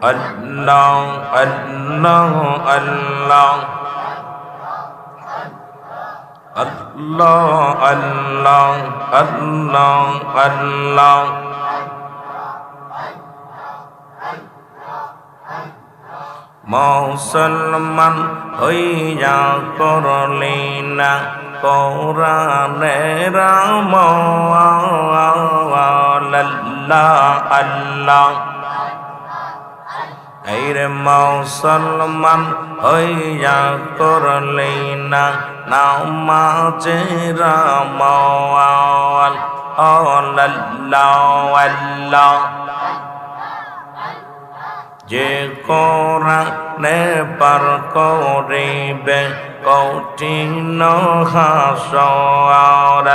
Allah Allah Allah Allah Allah Allah Allah Musalman hıyya korlina korane ramo Allah Allah এইরে মুসলমান হইয়া করলি না নামাজে রাম আল্লাহ আল্লাহ। যে কোরআনে পার করিবে কঠিন হাস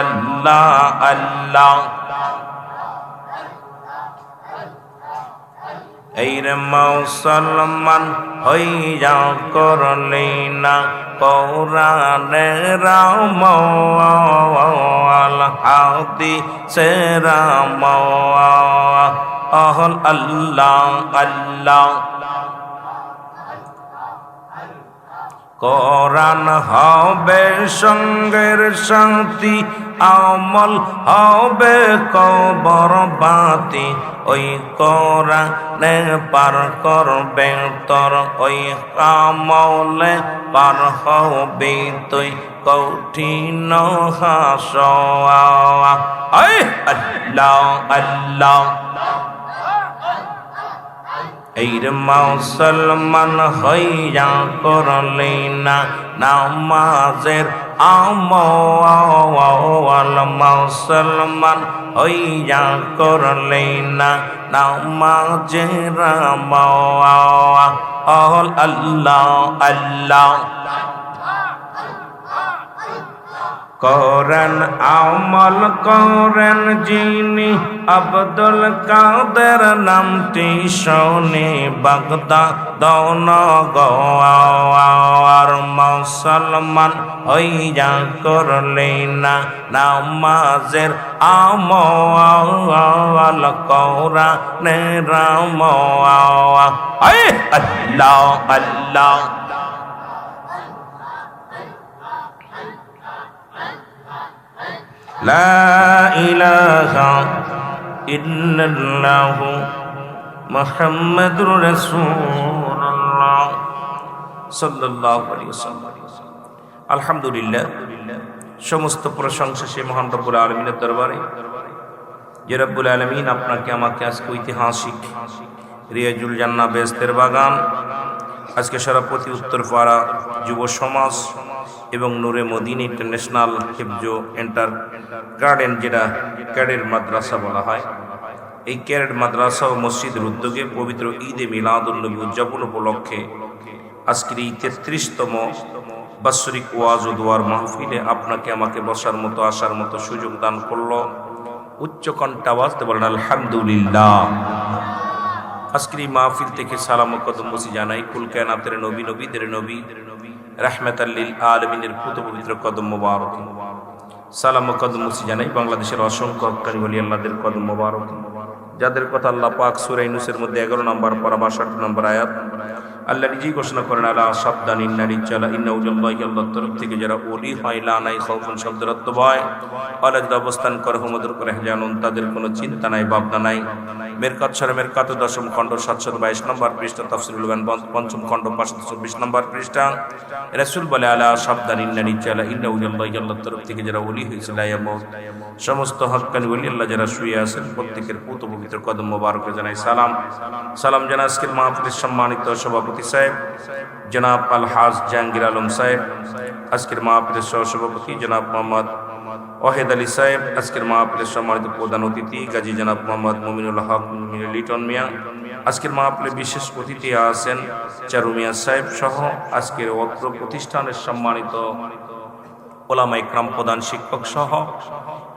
আল্লাহ আল্লাহ। এইর মুসলমান হইয়া করলি না কৌরানে রাম হাতি সে রাম অহল আল্লাহ আল্লাহ। কোরআন হবে সঙ্গের শান্তি, আমল হবে কবর বাতি। ওই কোরআনে পার করবে তোর, ওই আমলে পার হবে তুই। কঠিন হাস আল্লাহ আল্লাহ। এইর মুসলমান হইয়া করলি না, নামাজের আমল মুসলমান হইয়া করলি না, নামাজের আমল আল্লাহ আল্লাহ। করেন, আমল করেন যিনি আব্দুল কাদের নামটি শোনে। বাগদা দৌন গোয়ার মুসলমান হইয়া করলে না নামাজের আমল কৌরা নে রাম আল্লাহ আল্লাহ। لا إله إلا الله محمد رسول الله صلى الله عليه وسلم আলহামদুলিল্লাহ সমস্ত প্রশংসা সে মহান রব্বুল আলমিনের দরবারে যে রব্বুল আলমিন আপনাকে আমাকে আজকে ঐতিহাসিক রিয়াজুল জান্না বেস্তের বাগান আজকে সরাপতি উত্তরপাড়া যুব সমাজ এবং নূরে মদিন ইন্টারন্যাশনাল হেফজো এন্টার গার্ডেন যেটা ক্যাডের মাদ্রাসা বলা হয়। এই ক্যারেট মাদ্রাসা ও মসজিদের উদ্যোগে পবিত্র ঈদে মিলাদুল্নবী উদযাপন উপলক্ষে আজকের এই তেত্রিশতম বাৎসরিক ওয়াজ ও দোয়ার মাহফিলে আপনাকে আমাকে বসার মতো, আসার মতো সুযোগ দান করল। উচ্চ কণ্ঠে আওয়াজতে বলেন আলহামদুলিল্লাহ। আজকের এই মাহফিল থেকে সালাম কদম বসি জানাই কুলকায়নাতের নবী, নবীদের নবী রাহমাত আল্লিল আলমিনের পুত পবিত্র কদম মোবারক। সালাম কদম বসি জানাই বাংলাদেশের অসংখ্য হকানি বলি আল্লাহদের কদম মোবারক। যাদের কথা আল্লাহ পাক সুরাই নুসের মধ্যে এগারো নম্বর নম্বর আয়াত নম্বর আয়াত। আল্লাহ নিজেই ঘোষণা করেন আল্লাহ সাবধান ইন্নারি চালা ইন্নাউল্লাহ আল্লাহ তরফ থেকে যারা ওলি হয় লানাই খৌফুন শব্দের অর্থ ভয়। অলাদ অবস্থান করে হুমদুর করে জানুন তাদের কোনো চিন্তা নাই, ভাবনা নাই। মেরকাত সরে মেরকাত, দশম খণ্ড সাতশো বাইশ নম্বর পৃষ্ঠা তফসিলুল গান পঞ্চম খণ্ড পাঁচশো চব্বিশ নম্বর পৃষ্ঠা। রাসুল বলে, আলা সাবধান ইন্নারি চালা ইন্নাউল্লাহ আল্লাহ তরফ থেকে যারা ওলি হয়েছিল সমস্ত হকানি ওলি আল্লাহ যারা শুয়ে আছেন, প্রত্যেকের পুত পবিত্র কদম মোবারকে জানাই সালাম। সালাম জানা আজকের মাহফিলের সম্মানিত সভাপতি সাহেব, জনাব আলহাজ জাহাঙ্গীর আলম সাহেব, আজকের মাহফিলের সহসভাপতি জনাব মোহাম্মদ ওয়াহেদ আলী সাহেব, আজকের মাহফিলের সম্মানিত প্রধান অতিথি গাজী জনাব মোহাম্মদ মমিনুল হক লিটন মিয়া, আজকের মাহফিলে বিশেষ অতিথি আছেন চারু মিয়া সাহেব সহ আজকের অত্র প্রতিষ্ঠানের সম্মানিত ওলামা ইকরাম প্রধান শিক্ষক সহ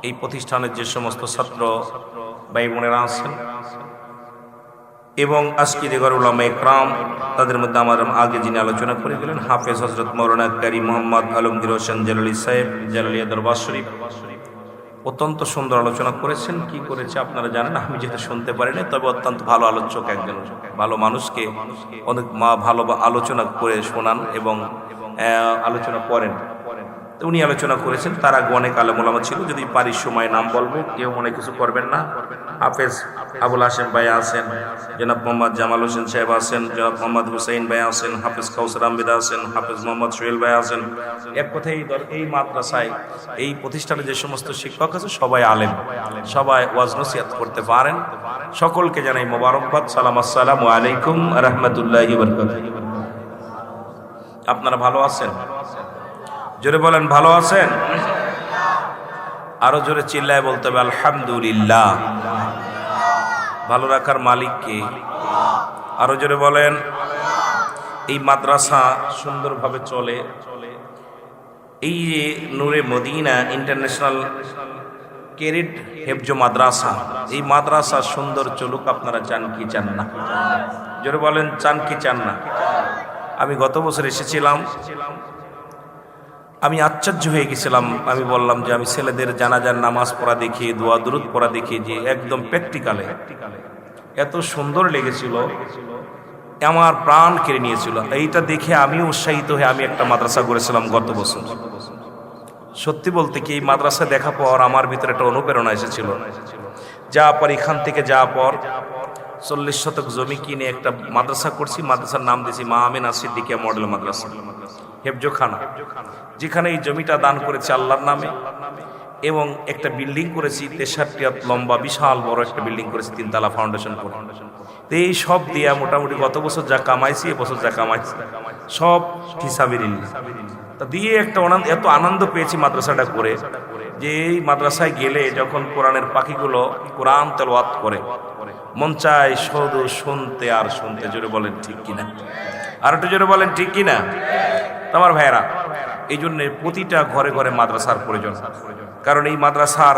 এই প্রতিষ্ঠানের যে সমস্ত ছাত্র ভাই বোনেরা আছেন এবং আজকে দেগর উলামা ইকরাম তাদের মধ্যে আমার আগে যিনি আলোচনা করে গেলেন, হাফেজ হজরত মৌলানা কারি মোহাম্মদ আলমগীর হোসেন জালালি সাহেব, জালালিয়া দরবার শরীফ। অত্যন্ত সুন্দর আলোচনা করেছেন, কি করেছে আপনারা জানেন? আমি যেটা শুনতে পারিনি, তবে অত্যন্ত ভালো আলোচক একজন, ভালো মানুষকে অনেক মা ভালো আলোচনা করে শোনান এবং আলোচনা করেন। উনি আলোচনা করেছেন, তার আগে অনেক আলমোলামা ছিল, যদি পারি সময় নাম বলব, কেউ মনে কিছু করবেন না। হাফেজ আবুল হাসেম ভাই আছেন, জনাব মোহাম্মদ জামাল হোসেন সাহেব আছেন, জনাব মোহাম্মদ হুসাইন ভাই আছেন, হাফেজ কাউসার আহমেদ আছেন, হাফেজ মোহাম্মদ সোহেল ভাই আছেন। এক কথায় এই মাদ্রাসায়, এই প্রতিষ্ঠানে যে সমস্ত শিক্ষক আছে, সবাই আলেম। সবাই ওয়াজ নসিহাত করতে পারেন। সকলকে জানাই মোবারকবাদ। সালাম আসসালামু আলাইকুম রহমতুল্লাহি আপনারা ভালো আছেন? জোরে বলেন, ভালো আছেন? আরও জোরে চিল্লায় বলতে হবে, আলহামদুলিল্লাহ। ভালো রাখার মালিককে আরও জোরে বলেন, এই মাদ্রাসা সুন্দরভাবে চলে। এই যে নূরে মদিনা ইন্টারন্যাশনাল কেরিট হেফজ মাদ্রাসা, এই মাদ্রাসা সুন্দর চলুক, আপনারা চান কি চান না। জোরে বলেন, চান কি চান না? আমি গত বছর এসেছিলাম আমি আশ্চর্য হয়ে গেছিলাম। আমি বললাম যে আমি ছেলেদের জানাজার নামাজ পড়া দেখি, দোয়া দুরুদ পড়া দেখি যে একদম প্র্যাকটিক্যালে। এত সুন্দর লেগেছিল। আমার প্রাণ কেড়ে নিয়েছিল। এইটা দেখে আমি উৎসাহিত হয়ে আমি একটা মাদ্রাসা করেছিলাম গত বছর। সত্যি বলতে কি, এই মাদ্রাসা দেখা পর আমার ভিতরে একটা অনুপ্রেরণা এসেছিল। যা পর এখান থেকে যা পর চল্লিশ শতক জমি কিনে একটা মাদ্রাসা করছি, মাদ্রাসার নাম দিয়েছি মা আমিনা সিদ্দিকিয়া মডেল মাদ্রাসা। হেফজোখানা, যেখানে এই জমিটা দান করেছে আল্লাহর নামে এবং একটা বিল্ডিং করেছি তেষট্টি লম্বা, বিশাল বড় একটা বিল্ডিং করেছি, তিনতলা ফাউন্ডেশন তো এই সব দিয়া মোটামুটি গত বছর যা কামাইছি এবছর যা কামাইছি, সব হিসাবের তা দিয়ে একটা এত আনন্দ পেয়েছি মাদ্রাসাটা করে, যে এই মাদ্রাসায় গেলে যখন কোরআনের পাখিগুলো কোরআন তেলওয়াত করে, মন চায় শুধু শুনতে আর শুনতে, জোরে বলেন ঠিক কিনা? আর একটু জোরে বলেন ঠিক কিনা? তো আমার ভাইয়েরা এই জন্য প্রতিটা ঘরে ঘরে মাদ্রাসার প্রয়োজন। কারণ এই মাদ্রাসার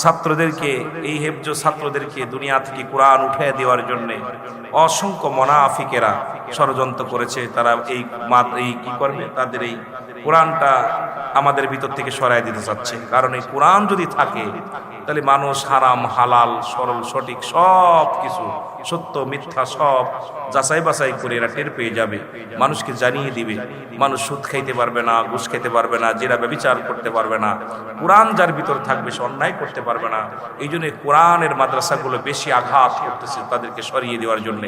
ছাত্রদেরকে, এই হেফজ ছাত্রদেরকে দুনিয়া থেকে কোরআন উঠে দেওয়ার জন্য অসংখ্য মনাফিকেরা ষড়যন্ত্র করেছে। তারা এই এই কি করবে? তাদের এই কোরআনটা আমাদের ভিতর থেকে সরাই দিতে চাচ্ছে। কারণ এই কোরআন যদি থাকে, তাহলে মানুষ হারাম, হালাল, সরল, সঠিক সব কিছু সত্য, মিথ্যা সব যাচাই বাছাই করে এরা টের পেয়ে যাবে। মানুষকে জানিয়ে দিবে, মানুষ সুদ খাইতে পারবে না, ঘুষ খেতে পারবে না যেটা ব্যবচার করতে পারবে না, কোরআন যার ভিতর থাকবে সে অন্যায় করতে পারবে না। এই জন্য কোরআনের মাদ্রাসাগুলো বেশি আঘাত করতেছে তাদেরকে সরিয়ে দেওয়ার জন্য।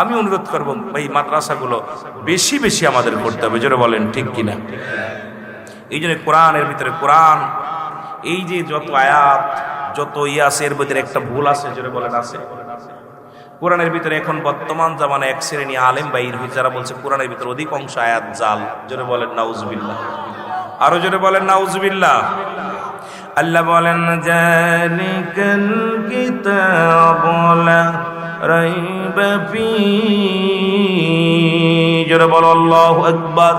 আমি অনুরোধ করব, এই মাদ্রাসাগুলো বেশি বেশি আমাদের করতে হবে, জোরে বলেন, ঠিক কিনা? এই জন্য কোরআনের ভিতরে কোরআন, এই যে যত আয়াত, যত ইয়ে আছে, এর ভিতরে একটা ভুল আছে, জোরে বলেন, আছে? কোরআনের ভিতরে এখন বর্তমান জামানে এক শ্রেণি আলেম বাইর যারা বলছে কোরআনের ভিতরে অধিকাংশ আয়াত, জাল। জোরে বলেন, নাউজবিল্লাহ। আরও জোরে বলেন, নাউজবিল্লাহ। আল্লাহ বলেন, জালিকাল কিতাবু লা রাইবা ফি জোরে বলো, আল্লাহু আকবার।